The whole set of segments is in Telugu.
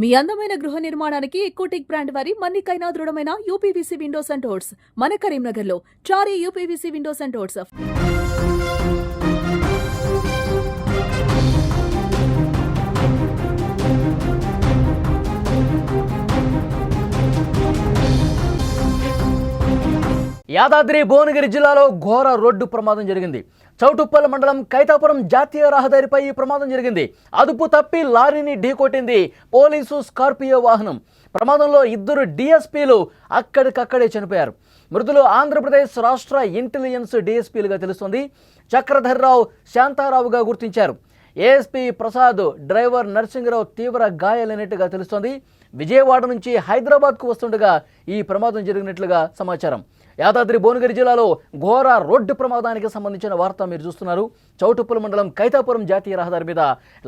మీ అందమైన గృహ నిర్మాణానికి ఎకోటెక్ బ్రాండ్ వారి మన్నికైనా దృఢమైన యూపీవీసీ విండోస్ అండ్ డోర్స్ మన కరీంనగర్లో Chari UPVC windows and doors. Yadadri Bhuvanagiri జిల్లాలో ఘోర రోడ్డు ప్రమాదం జరిగింది. చౌటుప్పల్ మండలం కైతాపురం జాతీయ రహదారిపై ఈ ప్రమాదం జరిగింది. అదుపు తప్పి లారీని ఢీకొట్టింది పోలీసు స్కార్పియో వాహనం. ప్రమాదంలో ఇద్దరు డిఎస్పీలు అక్కడికక్కడే చనిపోయారు. మృతులు ఆంధ్రప్రదేశ్ రాష్ట్ర ఇంటెలిజెన్స్ డిఎస్పీలుగా తెలుస్తోంది. చక్రధర్రావు శాంతారావుగా గుర్తించారు. ఏఎస్పీ ప్రసాద్ డ్రైవర్ నరసింహరావు తీవ్ర గాయాలైనట్టుగా తెలుస్తోంది. విజయవాడ నుంచి హైదరాబాద్కు వస్తుండగా ఈ ప్రమాదం జరిగినట్లుగా సమాచారం. యాదాద్రి భువనగిరి జిల్లాలో ఘోర రోడ్డు ప్రమాదానికి సంబంధించిన వార్త మీరు చూస్తున్నారు. చౌటుప్పల మండలం కైతాపురం జాతీయ రహదారి మీద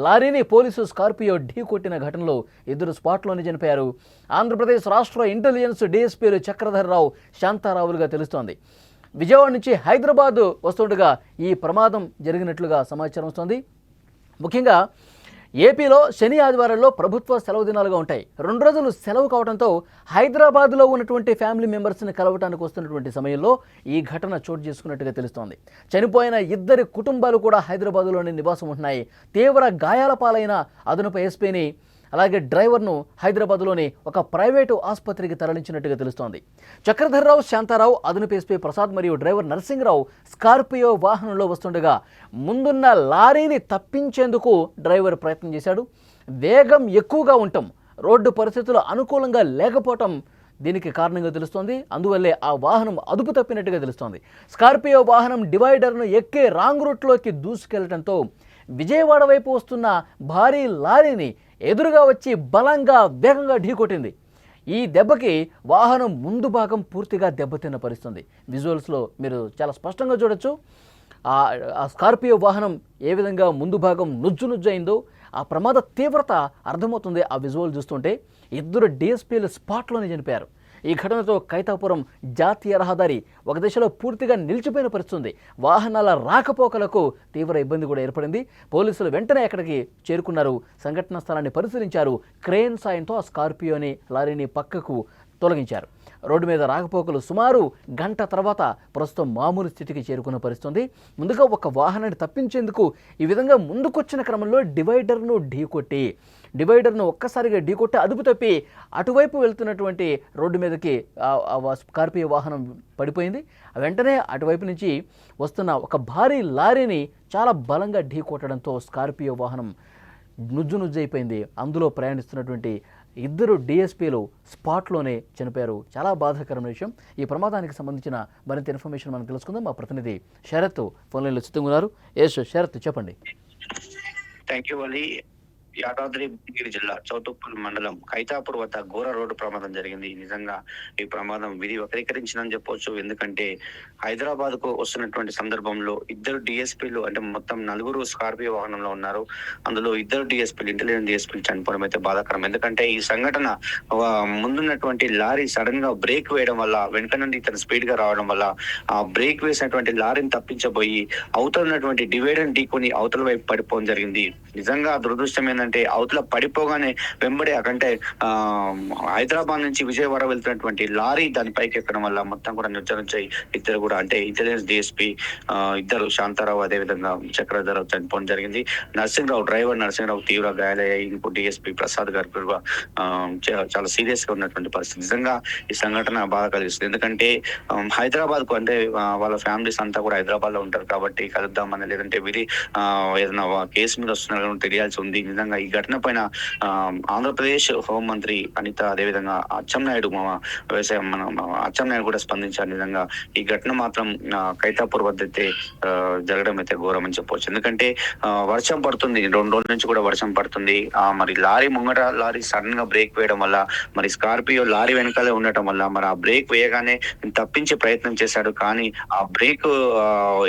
లారీని పోలీసు స్కార్పియో ఢీ కొట్టిన ఘటనలో ఇద్దరు స్పాట్లోనే చనిపోయారు ఆంధ్రప్రదేశ్ రాష్ట్ర ఇంటెలిజెన్స్ డీఎస్పీలు చక్రధరరావు శాంతారావులుగా తెలుస్తోంది. విజయవాడ నుంచి హైదరాబాద్ వస్తుండగా ఈ ప్రమాదం జరిగినట్లుగా సమాచారం వస్తోంది. ముఖ్యంగా ఏపీలో శని ఆదివారాల్లో ప్రభుత్వ సెలవు దినాలుగా ఉంటాయి. రెండు రోజులు సెలవు కావడంతో హైదరాబాద్లో ఉన్నటువంటి ఫ్యామిలీ మెంబర్స్ని కలవటానికి వస్తున్నటువంటి సమయంలో ఈ ఘటన చోటు చేసుకున్నట్టుగా తెలుస్తోంది. చనిపోయిన ఇద్దరి కుటుంబాలు కూడా హైదరాబాద్లోని నివాసం ఉంటున్నాయి. తీవ్ర గాయాల పాలైన అదనపు ఎస్పీని అలాగే డ్రైవర్ను హైదరాబాద్లోని ఒక ప్రైవేటు ఆసుపత్రికి తరలించినట్టుగా తెలుస్తోంది. చక్రధర్రావు శాంతారావు అదనపు ప్రసాద్ మరియు డ్రైవర్ నరసింహరావు స్కార్పియో వాహనంలో వస్తుండగా ముందున్న లారీని తప్పించేందుకు డ్రైవర్ ప్రయత్నం చేశాడు. వేగం ఎక్కువగా ఉండటం రోడ్డు పరిస్థితులు అనుకూలంగా లేకపోవటం దీనికి కారణంగా తెలుస్తోంది. అందువల్లే ఆ వాహనం అదుపు తప్పినట్టుగా తెలుస్తోంది. స్కార్పియో వాహనం డివైడర్ను ఎక్కే రాంగ్ రూట్లోకి దూసుకెళ్ళడంతో విజయవాడ వైపు వస్తున్న భారీ లారీని ఎదురుగా వచ్చి బలంగా వేగంగా ఢీకొట్టింది ఈ దెబ్బకి వాహనం ముందు భాగం పూర్తిగా దెబ్బతిన్న పరిస్థితుంది. విజువల్స్లో మీరు చాలా స్పష్టంగా చూడొచ్చు. ఆ ఆ స్కార్పియో వాహనం ఏ విధంగా ముందు భాగం నుజ్జు నుజ్జు అయిందో ఆ ప్రమాద తీవ్రత అర్థమవుతుంది ఆ విజువల్ చూస్తుంటే. ఇద్దరు డిఎస్పీలు స్పాట్లోనే చనిపోయారు. ఈ ఘటనతో కైతాపురం జాతీయ రహదారి ఒక దిశలో పూర్తిగా నిలిచిపోయిన పరిస్థితుంది. వాహనాల రాకపోకలకు తీవ్ర ఇబ్బంది కూడా ఏర్పడింది. పోలీసులు వెంటనే అక్కడికి చేరుకున్నారు. సంఘటనా స్థలాన్ని పరిశీలించారు. క్రేన్ సాయంతో ఆ స్కార్పియోని లారీని పక్కకు తొలగించారు. రోడ్డు మీద రాకపోకలు సుమారు గంట తర్వాత ప్రస్తుతం మామూలు స్థితికి చేరుకున్న పరిస్థితుంది. ముందుగా ఒక వాహనాన్ని తప్పించేందుకు ఈ విధంగా ముందుకొచ్చిన క్రమంలో డివైడర్ను ఢీకొట్టి డివైడర్ను ఒక్కసారిగా ఢీకొట్టి అదుపు తప్పి అటువైపు వెళ్తున్నటువంటి రోడ్డు మీదకి స్కార్పియో వాహనం పడిపోయింది. వెంటనే అటువైపు నుంచి వస్తున్న ఒక భారీ లారీని చాలా బలంగా ఢీకొట్టడంతో స్కార్పియో వాహనం నుజ్జు నుజ్జైపోయింది. అందులో ప్రయాణిస్తున్నటువంటి ఇద్దరు డిఎస్పీలు స్పాట్లోనే చనిపోయారు. చాలా బాధాకరమైన విషయం. ఈ ప్రమాదానికి సంబంధించిన మరింత ఇన్ఫర్మేషన్ మనం తెలుసుకుందాం. మా ప్రతినిధి శరత్ ఫోన్లైన్లో సిద్ధంగా ఉన్నారు. ఎస్ శరత్ చెప్పండి. థ్యాంక్ యూ యాదాద్రి భువనగిరి జిల్లా చౌతుప్పల్ మండలం ఖైతాపూర్ వద్ద ఘోర రోడ్డు ప్రమాదం జరిగింది. నిజంగా ఈ ప్రమాదం విధి వక్రీకరించిందని చెప్పొచ్చు. ఎందుకంటే హైదరాబాద్కు వస్తున్నటువంటి సందర్భంలో ఇద్దరు డిఎస్పీలు అంటే మొత్తం నలుగురు స్కార్పియో వాహనంలో ఉన్నారు. అందులో ఇద్దరు డిఎస్పీలు ఇంటెలిజెంట్ డిఎస్పీలు చనిపోవడం అయితే బాధాకరం. ఎందుకంటే ఈ సంఘటన ముందున్నటువంటి లారీ సడన్గా బ్రేక్ వేయడం వల్ల వెనుక నుండి ఇతను స్పీడ్గా రావడం వల్ల ఆ బ్రేక్ వేసినటువంటి లారీని తప్పించబోయి అవతల ఉన్నటువంటి డివైడర్ ఢీకొని అవతల వైపు పడిపోవడం జరిగింది. నిజంగా దురదృష్టమైన ఏంటంటే అవతల పడిపోగానే వెంబడే అంటే హైదరాబాద్ నుంచి విజయవాడ వెళ్తున్నటువంటి లారీ దానిపైకి ఎక్కడం వల్ల మొత్తం కూడా నిర్చరించాయి ఇద్దరు కూడా అంటే ఇంటెలిజెన్స్ డిఎస్పీ ఇద్దరు శాంతారావు అదే విధంగా చక్రధరరావు చనిపోవడం జరిగింది. నరసింహరావు డ్రైవర్ నరసింహరావు తీవ్ర గాయాలయ్యాయి. ఇంకో డిఎస్పీ ప్రసాద్ గారు కూడా చాలా సీరియస్గా ఉన్నటువంటి పరిస్థితి. నిజంగా ఈ సంఘటన బాధ కలిగిస్తుంది. ఎందుకంటే హైదరాబాద్కు అంటే వాళ్ళ ఫ్యామిలీస్ అంతా కూడా హైదరాబాద్లో ఉంటారు కాబట్టి కలుద్దామని లేదంటే వీరి ఏదైనా కేసు మీద వస్తున్నారో తెలియాల్సి ఉంది. నిజంగా ఈ ఘటన పైన ఆంధ్రప్రదేశ్ హోంమంత్రి అనిత అదేవిధంగా అచ్చెన్నాయుడు మా వ్యవసాయం మన అచ్చెన్నాయుడు కూడా స్పందించారు విధంగా ఈ ఘటన మాత్రం కైతాపూర్ వద్ద అయితే జరగడం అయితే ఘోరం అని చెప్పవచ్చు ఎందుకంటే వర్షం పడుతుంది. రెండు రోజుల నుంచి కూడా వర్షం పడుతుంది. ఆ, మరి లారీ ముంగట లారీ సడన్గా బ్రేక్ వేయడం వల్ల మరి స్కార్పియో లారీ వెనకాలే ఉండటం వల్ల మరి ఆ బ్రేక్ వేయగానే తప్పించే ప్రయత్నం చేశాడు. కానీ ఆ బ్రేక్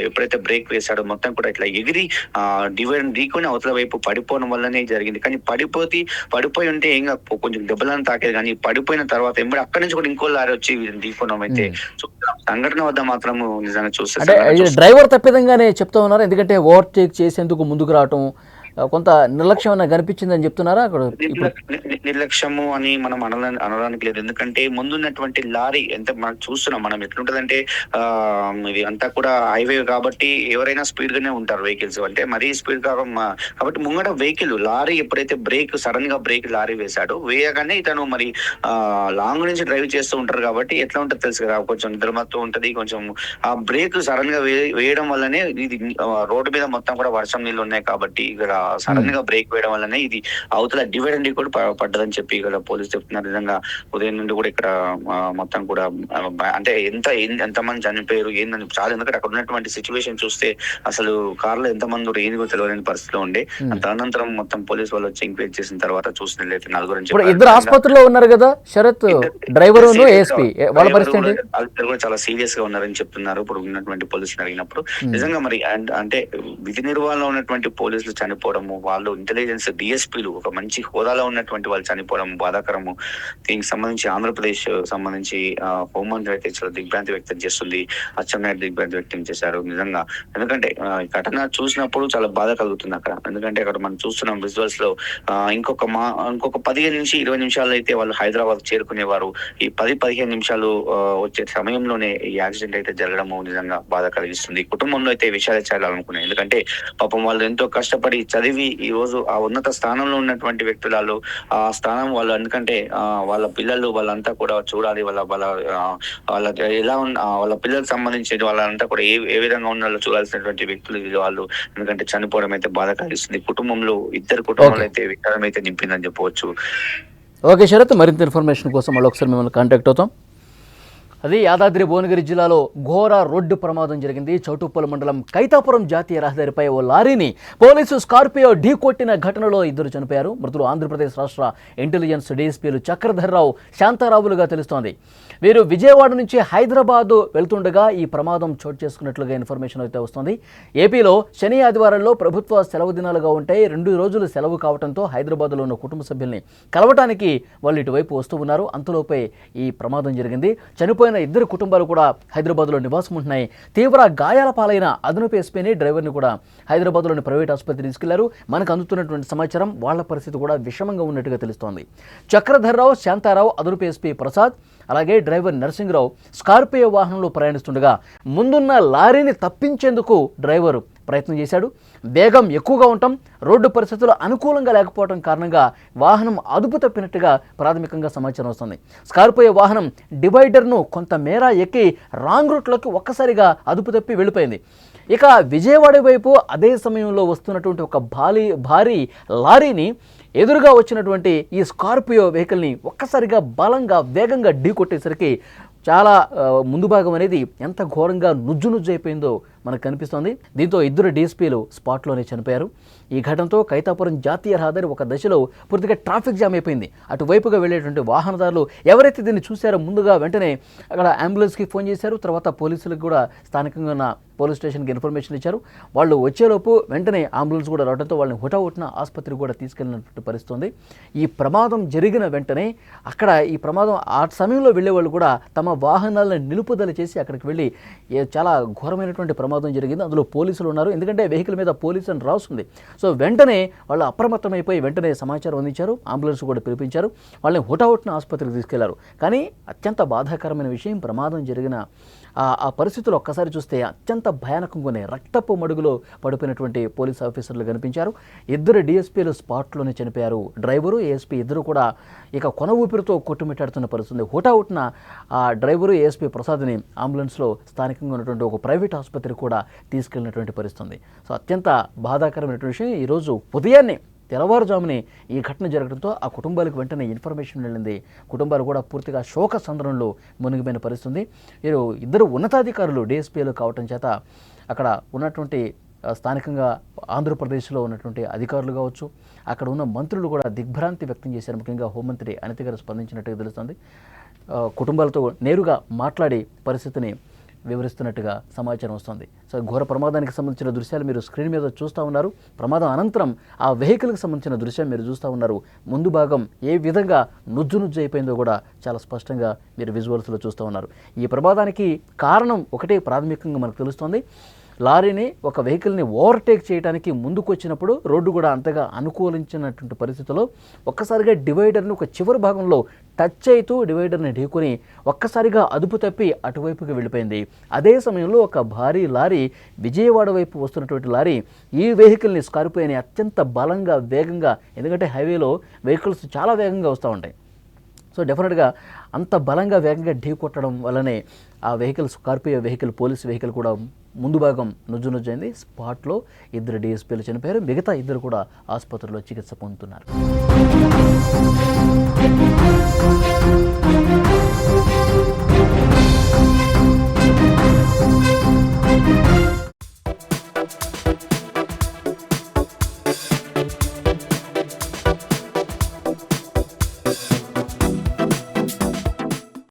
ఎప్పుడైతే బ్రేక్ వేశాడో మొత్తం కూడా ఇట్లా ఎగిరి ఆ డివైడ్ ఢీకొని అవతల వైపు పడిపోవడం వల్లనే జరిగింది. కానీ పడిపోతే పడిపోయి ఉంటే ఏం కొంచెం దెబ్బలను తాకేది కానీ పడిపోయిన తర్వాత ఎంబడి అక్కడి నుంచి కూడా ఇంకో లారీ వచ్చి ఢీకోవడం అయితే. సంఘటన వద్ద మాత్రము నిజంగా చూస్తే డ్రైవర్ తప్పిదంగానే చెప్తా ఉన్నారు. ఎందుకంటే ఓవర్టేక్ చేసేందుకు ముందుకు రావటం కొంత నిర్లక్ష్యం అన్న కనిపించిందని చెప్తున్నారా? అక్కడ నిర్లక్ష్యము అని మనం అనలా అనడానికి లేదు. ఎందుకంటే ముందున్నటువంటి లారీ ఎంత మనం చూస్తున్నాం మనం ఎట్లుంటదంటే ఇది అంతా కూడా హైవే కాబట్టి ఎవరైనా స్పీడ్ గానే ఉంటారు వెహికల్స్. అంటే మరీ స్పీడ్ కాబట్టి ముంగట వెహికల్ లారీ ఎప్పుడైతే బ్రేక్ సడన్గా బ్రేక్ లారీ వేశాడో వేయగానే ఇతను మరి లాంగ్ నుంచి డ్రైవ్ చేస్తూ ఉంటారు కాబట్టి ఎట్లా ఉంటుంది తెలుసు కదా కొంచెం నిద్రమత్తు ఉంటది కొంచెం ఆ బ్రేక్ సడన్గా వే- వేయడం వల్లనే ఇది రోడ్డు మీద మొత్తం కూడా వర్షం నీళ్ళు ఉన్నాయి కాబట్టి ఇక్కడ సడన్గా బ్రేక్ వేయడం వల్లనే ఇది అవతల డివైడ్ అండి కూడా పడ్డదని చెప్పి ఇక్కడ పోలీసు చెప్తున్నారు. నిజంగా ఉదయం నుండి కూడా ఇక్కడ మొత్తం కూడా అంటే ఎంత ఎంతమంది చనిపోయారు ఏందని చాలా. ఎందుకంటే అక్కడ ఉన్నటువంటి సిచ్యువేషన్ చూస్తే అసలు కార్లో ఎంతమంది ఏంది కూడా తెలియని పరిస్థితిలో ఉండే. Hmm. తదనంతరం మొత్తం పోలీసు వాళ్ళు వచ్చి ఎంక్వైరీ చేసిన తర్వాత చూసినట్లయితే నలుగురు. ఇద్దరు ఆసుపత్రిలో ఉన్నారు కదా శరత్ డ్రైవర్ ఏఎస్పీ వాళ్ళ పరిస్థితి ఏంటి? వాళ్ళిద్దరు కూడా చాలా సీరియస్గా ఉన్నారని చెప్తున్నారు. ఇప్పుడు ఉన్నటువంటి పోలీసులు అడిగినప్పుడు నిజంగా మరి అంటే విధి నిర్వహణలో ఉన్నటువంటి పోలీసులు చనిపోవడము వాళ్ళు ఇంటెలిజెన్స్ డిఎస్పీలు ఒక మంచి హోదాలో ఉన్నటువంటి వాళ్ళు చనిపోవడం బాధాకరము. దీనికి సంబంధించి ఆంధ్రప్రదేశ్ సంబంధించి హోంమంత్రి అయితే చాలా దిగ్భ్రాంతి వ్యక్తం చేస్తుంది. అచ్చెన్నాయుడు దిగ్భ్రాంతి వ్యక్తం చేశారు. నిజంగా ఎందుకంటే ఘటన చూసినప్పుడు చాలా బాధ కలుగుతుంది అక్కడ. ఎందుకంటే అక్కడ మనం చూస్తున్నాం విజువల్స్లో ఇంకొక మా ఇంకొక పదిహేను నుంచి ఇరవై నిమిషాలు అయితే వాళ్ళు హైదరాబాద్ చేరుకునేవారు. ఈ పది పదిహేను నిమిషాలు వచ్చే సమయంలోనే ఈ యాక్సిడెంట్ అయితే జరగడము నిజంగా బాధ కలిగిస్తుంది. కుటుంబంలో అయితే విషయాలు చేయాలనుకున్నాయి ఎందుకంటే పాపం వాళ్ళు ఎంతో కష్టపడి చదివి ఈ రోజు ఆ ఉన్నత స్థానంలో ఉన్నటువంటి వ్యక్తులలో ఆ స్థానం వాళ్ళు ఎందుకంటే వాళ్ళ పిల్లలు వాళ్ళంతా కూడా చూడాలి వాళ్ళ వాళ్ళ వాళ్ళ ఎలా ఉన్న వాళ్ళ పిల్లలకు సంబంధించి వాళ్ళంతా కూడా ఏ ఏ విధంగా ఉన్నారో చూడాల్సినటువంటి వ్యక్తులు వీళ్ళు వాళ్ళు. ఎందుకంటే చనిపోవడం అయితే బాధ కలిగిస్తుంది. కుటుంబంలో ఇద్దరు కుటుంబాలు. అయితే విచారం అయితే నింపిందని చెప్పవచ్చు. ఓకే శరత్ మరింత ఇన్ఫర్మేషన్ కోసం మళ్ళీ ఒకసారి మిమ్మల్ని కాంటాక్ట్ అవుతాం. అది యాదాద్రి భువనగిరి జిల్లాలో ఘోర రోడ్డు ప్రమాదం జరిగింది. చౌటుప్పల్ మండలం కైతాపురం జాతీయ రహదారిపై ఓ లారీని పోలీసు స్కార్పియో ఢీకొట్టిన ఘటనలో ఇద్దరు చనిపోయారు. మృతులు ఆంధ్రప్రదేశ్ రాష్ట్ర ఇంటెలిజెన్స్ డీఎస్పీలు చక్రధర్రావు శాంతారావులుగా తెలుస్తోంది. వీరు విజయవాడ నుంచి హైదరాబాద్ వెళ్తుండగా ఈ ప్రమాదం చోటు చేసుకున్నట్లుగా ఇన్ఫర్మేషన్ అయితే వస్తుంది. ఏపీలో శని ఆదివారాల్లో ప్రభుత్వ సెలవు దినాలుగా ఉంటాయి. రెండు రోజులు సెలవు కావడంతో హైదరాబాద్లో ఉన్న కుటుంబ సభ్యుల్ని కలవటానికి వాళ్ళు ఇటువైపు వస్తూ ఉన్నారు. అంతలోపే ఈ ప్రమాదం జరిగింది. చనిపోయిన ఇద్దరు కుటుంబాలు కూడా హైదరాబాద్లో నివాసం ఉంటున్నాయి. తీవ్ర గాయాల పాలైన అదనపు ఎస్పీని డ్రైవర్ని కూడా హైదరాబాద్లోని ప్రైవేట్ ఆసుపత్రి తీసుకెళ్ళారు. మనకు అందుతున్నటువంటి సమాచారం వాళ్ళ పరిస్థితి కూడా విషమంగా ఉన్నట్టుగా తెలుస్తోంది. చక్రధర్రావు శాంతారావు అదనపు ఎస్పీ ప్రసాద్ అలాగే డ్రైవర్ నరసింహరావు స్కార్పియో వాహనంలో ప్రయాణిస్తుండగా ముందున్న లారీని తప్పించేందుకు డ్రైవర్ ప్రయత్నం చేశాడు. వేగం ఎక్కువగా ఉండటం రోడ్డు పరిస్థితులు అనుకూలంగా లేకపోవడం కారణంగా వాహనం అదుపు తప్పినట్టుగా ప్రాథమికంగా సమాచారం వస్తుంది. స్కార్పియో వాహనం డివైడర్ను కొంతమేర ఎక్కి రాంగ్ రూట్లోకి ఒక్కసారిగా అదుపు తప్పి వెళ్ళిపోయింది. ఇక విజయవాడ వైపు అదే సమయంలో వస్తున్నటువంటి ఒక భారీ భారీ లారీని ఎదురుగా వచ్చినటువంటి ఈ స్కార్పియో వెహికల్ని ఒక్కసారిగా బలంగా వేగంగా ఢీకొట్టేసరికి చాలా ముందు భాగం అనేది ఎంత ఘోరంగా నుజ్జు నుజ్జు అయిపోయిందో మనకు కనిపిస్తోంది. దీంతో ఇద్దరు డీఎస్పీలు స్పాట్లోనే చనిపోయారు. ఈ ఘటనతో కైతాపురం జాతీయ రహదారి ఒక దశలో పూర్తిగా ట్రాఫిక్ జామ్ అయిపోయింది. అటువైపుగా వెళ్ళేటువంటి వాహనదారులు ఎవరైతే దీన్ని చూశారో ముందుగా వెంటనే అక్కడ అంబులెన్స్కి ఫోన్ చేశారు. తర్వాత పోలీసులకు కూడా స్థానికంగా ఉన్న పోలీస్ స్టేషన్కి ఇన్ఫర్మేషన్ ఇచ్చారు. వాళ్ళు వచ్చేలోపు వెంటనే అంబులెన్స్ కూడా రావడంతో వాళ్ళని హుటాహుటిన ఆసుపత్రికి కూడా తీసుకెళ్ళినట్టు పరిస్థితుంది. ఈ ప్రమాదం జరిగిన వెంటనే అక్కడ ఈ ప్రమాదం ఆ సమయంలో వెళ్ళే వాళ్ళు కూడా తమ వాహనాలను నిలుపుదల చేసి అక్కడికి వెళ్ళి చాలా ఘోరమైనటువంటి ప్రమాదం జరిగింది. అందులో పోలీసులు ఉన్నారు. ఎందుకంటే వెహికల్ మీద పోలీసు అని రాస్తుంది. సో వెంటనే వాళ్ళు అప్రమత్తమైపోయి వెంటనే సమాచారం అందించారు. అంబులెన్స్ కూడా పిలిపించారు. వాళ్ళని హుటాహుట్న ఆసుపత్రికి తీసుకెళ్ళారు. కానీ అత్యంత బాధాకరమైన విషయం ప్రమాదం జరిగిన ఆ పరిస్థితులు ఒక్కసారి చూస్తే అత్యంత భయానకంగానే రక్తపు మడుగులో పడిపోయినటువంటి పోలీస్ ఆఫీసర్లు కనిపించారు. ఇద్దరు డిఎస్పీలు స్పాట్లోనే చనిపోయారు. డ్రైవరు ఏఎస్పీ ఇద్దరు కూడా ఇక కొన ఊపిరితో కొట్టుమిట్టాడుతున్న పరిస్థితుంది. హుటాహుట్న ఆ డ్రైవరు ఏఎస్పీ ప్రసాద్ని అంబులెన్స్లో స్థానికంగా ఉన్నటువంటి ఒక ప్రైవేట్ ఆసుపత్రికి కూడా తీసుకెళ్ళినటువంటి పరిస్థితుంది. సో అత్యంత బాధాకరమైనటువంటి విషయం ఈరోజు ఉదయాన్నే తెల్లవారుజామునే ఈ ఘటన జరగడంతో ఆ కుటుంబాలకు వెంటనే ఇన్ఫర్మేషన్ వెళ్ళింది. కుటుంబాలు కూడా పూర్తిగా శోక సంద్రంలో మునిగిపోయిన పరిస్థితుంది. వీరు ఇద్దరు ఉన్నతాధికారులు డిఎస్పీలు కావటం చేత అక్కడ ఉన్నటువంటి స్థానికంగా ఆంధ్రప్రదేశ్లో ఉన్నటువంటి అధికారులు కావచ్చు అక్కడ ఉన్న మంత్రులు కూడా దిగ్భ్రాంతి వ్యక్తం చేశారు. ముఖ్యంగా హోంమంత్రి అనిత గారు స్పందించినట్టుగా తెలుస్తుంది. కుటుంబాలతో నేరుగా మాట్లాడి పరిస్థితిని వివరిస్తున్నట్టుగా సమాచారం వస్తుంది. సో ఘోర ప్రమాదానికి సంబంధించిన దృశ్యాలు మీరు స్క్రీన్ మీద చూస్తూ ఉన్నారు. ప్రమాదం అనంతరం ఆ వెహికల్కి సంబంధించిన దృశ్యం మీరు చూస్తూ ఉన్నారు. ముందు భాగం ఏ విధంగా నుజ్జు నుజ్జు అయిపోయిందో కూడా చాలా స్పష్టంగా మీరు విజువల్స్లో చూస్తూ ఉన్నారు. ఈ ప్రమాదానికి కారణం ఒకటే ప్రాథమికంగా మనకు తెలుస్తోంది. లారీని ఒక వెహికల్ని ఓవర్టేక్ చేయడానికి ముందుకు వచ్చినప్పుడు రోడ్డు కూడా అంతగా అనుకూలించినటువంటి పరిస్థితిలో ఒక్కసారిగా డివైడర్ని ఒక చివరి భాగంలో టచ్ అవుతూ డివైడర్ని ఢీకొని ఒక్కసారిగా అదుపు తప్పి అటువైపుకి వెళ్ళిపోయింది. అదే సమయంలో ఒక భారీ లారీ విజయవాడ వైపు వస్తున్నటువంటి లారీ ఈ వెహికల్ని స్కార్పియోని అత్యంత బలంగా వేగంగా ఎందుకంటే హైవేలో వెహికల్స్ చాలా వేగంగా వస్తూ ఉంటాయి. సో డెఫినెట్గా అంత బలంగా వేగంగా ఢీ కొట్టడం వల్లనే ఆ vehicle Scorpio vehicle police vehicle కూడా ముందు భాగం నుజ్జు నుజ్జైంది స్పాట్లో ఇద్దరు డిఎస్పీలు చనిపోయారు. మిగతా ఇద్దరు కూడా ఆసుపత్రిలో చికిత్స పొందుతున్నారు.